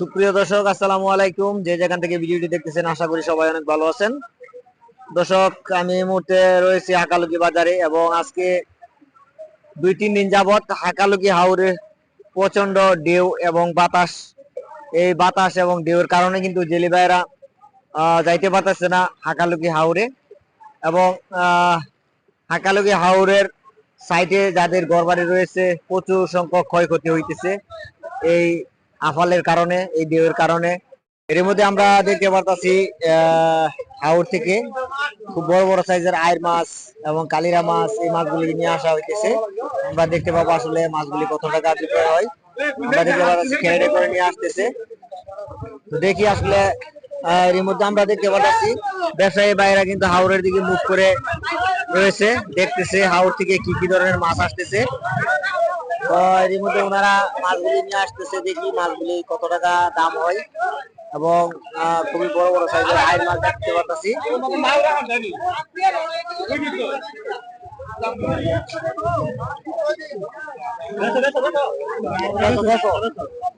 সুপ্রিয় দর্শক, আসসালামু আলাইকুম। যে যেখান থেকে ভিডিওটি দেখতেছেন, আশা করি সবাই অনেক ভালো আছেন। দর্শক, আমি এই মুহূর্তে রয়েছি হাকালুকি বাজারে এবং আজকে দুই তিন দিন যাবৎ হাকালুকি হাওরে প্রচণ্ড ঢেউ এবং বাতাস। এই বাতাস এবং ঢেউর কারণে কিন্তু জেলি ভাইরা যাইতে পারতেছে না হাকালুকি হাওরে এবং হাকালুকি হাওরের সাইডে যাদের ঘরবাড়ি রয়েছে, প্রচুর সংখ্যক ক্ষয়ক্ষতি হইতেছে। এই আফালের কারণে, এই ঢেউয়ের কারণে। এর মধ্যে আমরা দেখতে পারতাছি হাওর থেকে খুব বড় বড় সাইজের আয়ের মাছ এবং কালিরা মাছ এই মাছগুলি নিয়ে আসা হইতেছে। আমরা দেখতে পাবো আসলে মাছগুলি কত টাকা বিক্রয় হয়। আমরা দেখতে পাচ্ছি খেড়ে করে নিয়ে আসতেছে। তো দেখি আসলে এর মধ্যে আমরা দেখতে পাচ্ছি ব্যবসায়ী ভাইরা কিন্তু হাওরের দিকে মুখ করে রয়েছে, দেখতেছে হাওর থেকে কি কি ধরনের মাছ আসতেছে। তো এর মধ্যে ওনারা মাছগুলি নিয়ে আসতেছে দেখি মাছগুলি কত টাকা দাম হয়। এবং খুবই বড় বড় সাইজের আয়ের মাছ দেখতে পাচ্ছি দেখো, দেখো।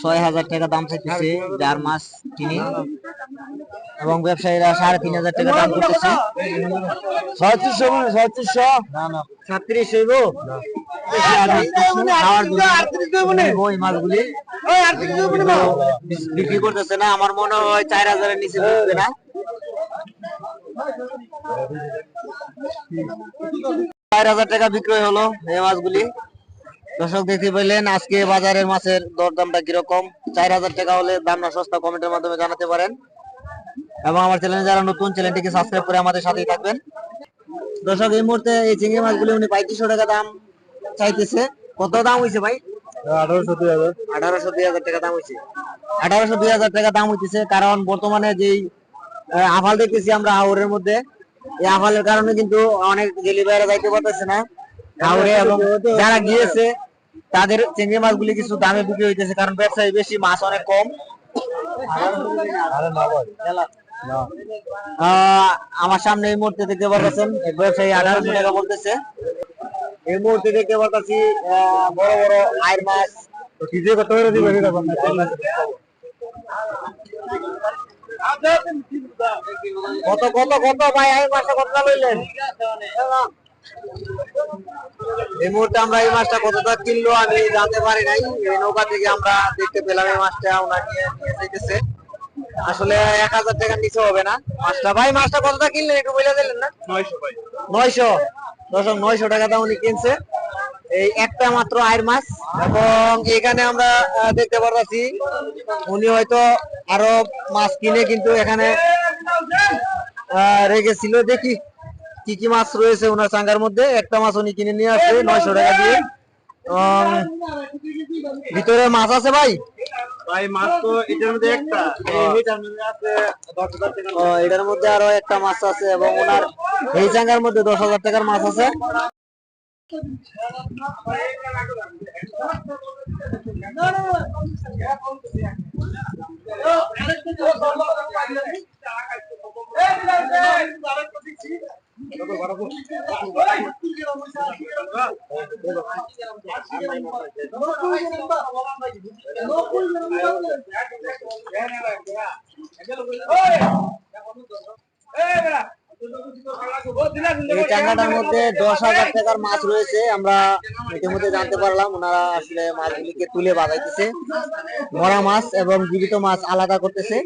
ছয় হাজার টাকা দাম চাইতেছে যার মাছ কিনে। এবং ব্যবসায়ীরা সাড়ে তিন হাজার টাকা দাম করতেছে। ছয়ত্রিশশো মানে ছয়ত্রিশশো? মাছগুলি। বিক্রি করতেছে না। আমার মনে হয় চার হাজারের নিচে বিকবে না। চার হাজার টাকা বিক্রয় হলো এই মাছগুলি। দর্শক দেখতে পেলেন আজকে বাজারের মাছের দরদামটা কীরকম? চার হাজার টাকা হলে দাম না সস্তা কমেন্টের মাধ্যমে জানাতে পারেন। এবং আমার চ্যানেলে যারা নতুন চ্যানেলটিকে সাবস্ক্রাইব করে আমাদের সাথেই থাকবেন। দর্শক এই মুহূর্তে এই চিংড়ি মাছগুলি উনি পঁয়ত্রিশশো টাকা দাম চাইতেছে। কত দাম হয়েছে ভাই? আঠারোশো দুই হাজার। আঠারোশো দুই হাজার টাকা দাম হয়েছে আঠারোশো দুই হাজার টাকা দাম হইতেছে কারণ বর্তমানে যেই আফাল দেখতেছি আমরা হাওরের মধ্যে। এই আফালের কারণে কিন্তু অনেক জেলি ভাইরা যাইতে পারতেছে না। এবং যারা গিয়েছে তাদের চিংড়ি মাছগুলি কিছু দামে বিক্রি হইতেছে কারণ ব্যবসায়ী বেশি মাছ অনেক কম। আমার সামনে এই মুহূর্তে দেখতে পাচ্ছেন এক ব্যবসায়ী আঠারোশো টাকা বলতেছে। এই মুহূর্তে দেখতে পাচ্ছি বড় বড় আয়ের মাছ। কত করে কত কত কত ভাই মাছটা কত দাম লইলেন? এই মুহূর্তে আমরা এই মাছটা কত টাকা কিনলো আমি জানতে পারি নাই। এই নৌকা থেকে আমরা দেখতে পেলাম এই মাছটা ওনার নিয়ে নিয়ে যেতেছে আসলে এক হাজার টাকার নিচে হবে না মাছটা। ভাই মাছটা কত টাকা কিনলেন একটু বলে দিলেন না? নয়শো ভাই। নয়শো? দশক নয়শো টাকা দাম উনি কিনছে। এই একটা মাত্র আয়ের মাছ। এবং এখানে আমরা দেখতে পারছি উনি হয়তো আরও মাছ কিনে কিন্তু এখানে আহ, রেখেছিল। দেখি কি কি মাছ রয়েছে ওনার চাঙ্গার মধ্যে একটা মাছ উনি কিনে নিয়ে আসছে নয়শো টাকা দিয়ে ভিতরে মাছ আছে ভাই ভাই মাছ তো এটার মধ্যে একটা এটার মধ্যে আছে দশ হাজার টাকা ও, এটার মধ্যে আরও একটা মাছ আছে এবং ওনার এই চাঙ্গার মধ্যে দশ হাজার টাকার মাছ আছে মধ্যে দশ হাজার টাকার মাছ রয়েছে, আমরা ইতিমধ্যে জানতে পারলাম, ওনারা আসলে মাছগুলিকে তুলে বাজাইতেছে। মরা মাছ এবং জীবিত মাছ আলাদা করতেছে।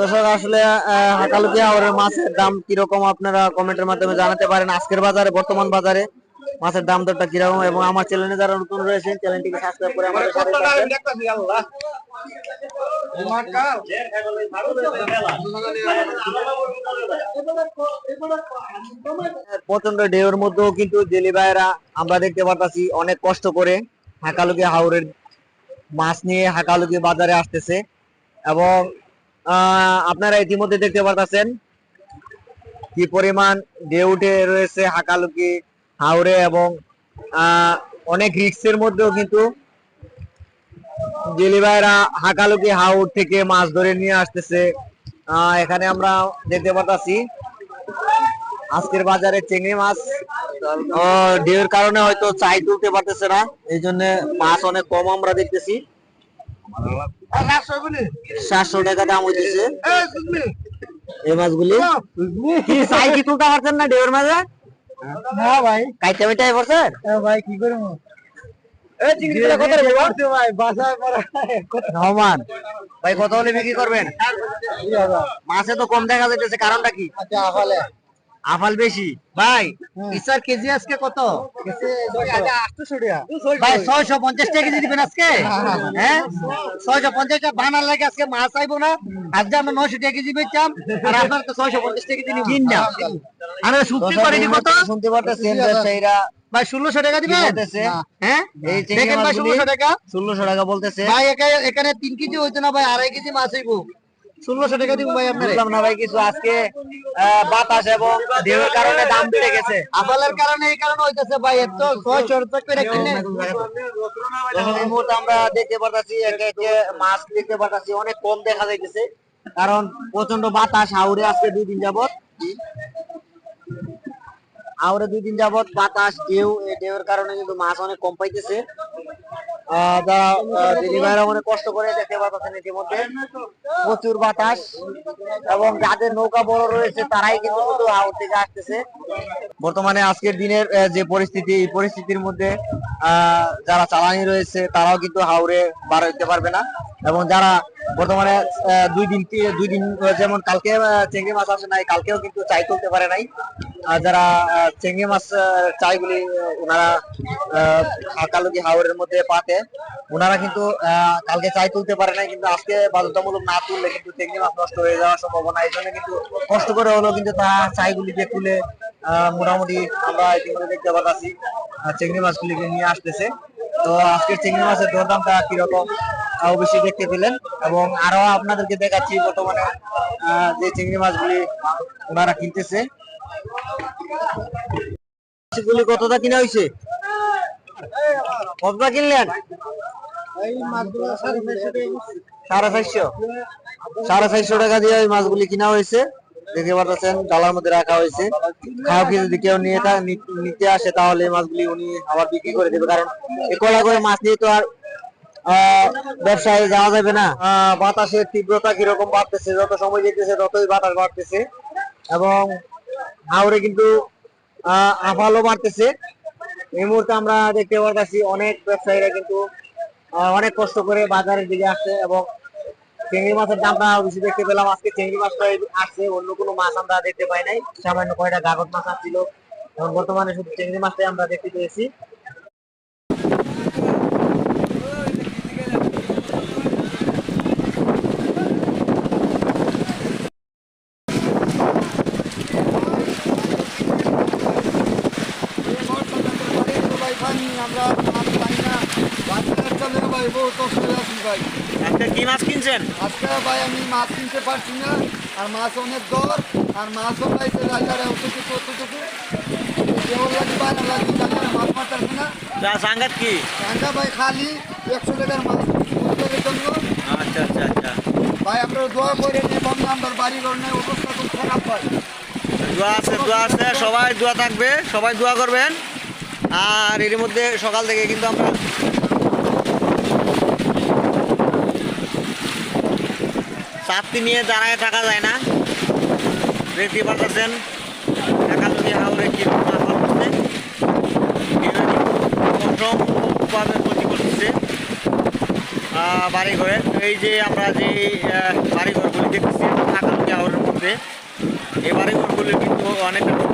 দর্শক, আসলে হাকালুকি হাওরের মাছের দাম কীরকম আপনারা কমেন্টের মাধ্যমে জানাতে পারেন আজকের বাজারে, বর্তমান বাজারে মাছের দাম দরটা কীরকম এবং আমার চ্যানেলে যারা নতুন রয়েছেন চ্যানেলটিকে সাবস্ক্রাইব করে আমাদের সাথে। প্রচণ্ড ঢেউর মধ্যেও কিন্তু জেলি ভাইয়েরা আমরা দেখতে পারতাছি, অনেক কষ্ট করে হাকালুকি হাওরের মাছ নিয়ে হাকালুকি বাজারে আসতেছে। এবং আপনারা ইতিমধ্যে দেখতে পারতেছেন কি পরিমাণ ঢেউ উঠে রয়েছে হাকালুকি হাওড়ে এবং অনেক রিক্সের মধ্যেও কিন্তু জেলি ভাইরা হাকালুকি হাওড় থেকে মাছ ধরে নিয়ে আসতেছে। এখানে আমরা দেখতে পাচ্ছি আজকের বাজারে চিংড়ি মাছ। আহ, ঢেউয়ের কারণে হয়তো চাই তুলতে পারতেছে না। এই জন্য মাছ অনেক কম আমরা দেখতেছি। সাতশো টাকা দাম হইতেছে। এই মাছগুলি? কি চাই কি তুলতে পারছেন না ঢেউয়ের মাঝে? না ভাই। কাইতে মিটাই ভাই কি করব? ভাই বাসায় রহমান ভাই কত হলে বিক্রি করবেন? মাছে তো কম দেখা যাইতেছে কারণটা কি? আচ্ছা আফালে বেশি। ভাই ইসার কেজি আজকে কত? ভাই ছয়শো পঞ্চাশ টাকা কেজি দিবেন আজকে? হ্যাঁ ছয়শো পঞ্চাশ টাকা বানার লাগে আজকে মাছ চাইব না। আজকে আমরা নয়শো টাকা কেজি বেচলাম আর আপনার তো ছয়শো পঞ্চাশ টাকা কেজি কিন না আমরা সুপ্রিম কোয়ালিটি কত? শুনতে পারতেছেন ব্যবসায়ীরা ভাই ষোলোশো টাকা দিবেন। হ্যাঁ? এই দেখেন ভাই ষোলোশো টাকা। ষোলোশো টাকা বলতেছে। ভাই এখানে এখানে তিন কেজি হইতো না ভাই আড়াই কেজি মাছ হইব। ষোলোশো টাকা দিব ভাই আপনার না ভাই কিছু আজকে বাতাস এবং ঢেউয়ের কারণে দাম বেড়ে গেছে। কারণে এই কারণে হইতেছে ভাই এত ছয়শো করে কিনে। এই মুহূর্তে আমরা দেখতে পারতাছি একে একে মাছ দেখতে পারতাছি অনেক কম দেখা যাইতেছে। কারণ প্রচণ্ড বাতাস হাওড়ে আজকে দুই দিন যাবত হাওড়ে দুই দিন যাবত বাতাস ঢেউ এই ঢেউয়ের কারণে কিন্তু মাছ অনেক কম পাইতেছে। যারা কষ্ট করে প্রচুর বাতাস এবং যাদের নৌকা বড় রয়েছে, তারাই কিন্তু থেকে আসতেছে। বর্তমানে আজকের দিনের যে পরিস্থিতি, এই পরিস্থিতির মধ্যে যারা চালানি রয়েছে, তারাও কিন্তু হাওড়ে বার হইতে পারবে না। এবং যারা বর্তমানে দুই দিন দুই দিন যেমন কালকে চিংড়ি মাছ আসে নাই কালকেও কিন্তু চাই তুলতে পারে নাই। আর যারা চিংড়ি মাছ আহ, চাইগুলি ওনারা কালকে হাওড়ের মধ্যে পাতে ওনারা কিন্তু কালকে চাই তুলতে পারে নাই কিন্তু আজকে বাধ্যতামূলক না তুললে কিন্তু চিংড়ি মাছ নষ্ট হয়ে যাওয়ার সম্ভাবনা এই জন্য কিন্তু কষ্ট করে হলেও কিন্তু তারা চাইগুলিকে তুলে আহ, মোটামুটি আমরা ইতিমধ্যে দেখতে পাচ্ছি আহ, চিংড়ি মাছগুলিকে নিয়ে আসতেছে। তো আজকের চিংড়ি মাছের দরদামটা কীরকম? অবশ্যই দেখতে পেলেন। এবং আরও আপনাদেরকে দেখাচ্ছি বর্তমানে যে চিংড়ি মাছগুলি ওনারা কিনতেছে। মাছগুলি কতটা কিনা হয়েছে কতটা কিনলেন? সাড়ে চারশো টাকা সাড়ে চারশো? টাকা দিয়ে ওই মাছগুলি কিনা হয়েছে। দেখতে পাচ্ছেন ডালার মধ্যে রাখা হয়েছে। কাউকে যদি কেউ নিয়ে নিতে আসে তাহলে মাছগুলি উনি আবার বিক্রি করে দেবে। কারণ এ কলা করে মাছ নিয়ে তো আর ব্যবসায় যাওয়া যাবে না। বাতাসের তীব্রতা কীরকম বাড়তেছে যত সময় যেতেছে ততই বাতাস বাড়তেছে। এবং হাওড়ে কিন্তু আফালও বাড়তেছে। এই মুহূর্তে আমরা দেখতে পাচ্ছি অনেক ব্যবসায়ীরা কিন্তু অনেক কষ্ট করে বাজারের দিকে আসছে এবং চিংড়ি মাছের দামটা বেশি দেখতে পেলাম। আজকে চিংড়ি মাছটা আসছে অন্য কোনো মাছ আমরা দেখতে পাই নাই। সামান্য কয়টা গাগত মাছ আসছিল এখন বর্তমানে শুধু চিংড়ি মাছটাই আমরা দেখতে পেয়েছি। আমরা মাছ পাই না ভাই বহু আজকে কি মাছ কিনছেন? আজকে ভাই আমি মাছ কিনতে পারছি না আর মাছ অনেক দর আর মাছও মাছ সাংঘাত কি? টাকা ভাই খালি একশো টাকার মাছ আচ্ছা আচ্ছা। ভাই করে বাড়ি আছে, সবাই দোয়া থাকবে, সবাই দোয়া করবেন। আর এর মধ্যে সকাল থেকে কিন্তু আমরা চাপতি নিয়ে দাঁড়ায় থাকা যায় না। দেখতে পাচ্ছেন টাকা যদি হাওড়ে কি ক্ষতি করতেছে এই যে আমরা যে বাড়ি ঘরগুলি দেখতেছি ঢাকা হাওড়ের মধ্যে। এই বাড়িঘরগুলি কিন্তু হয়েছে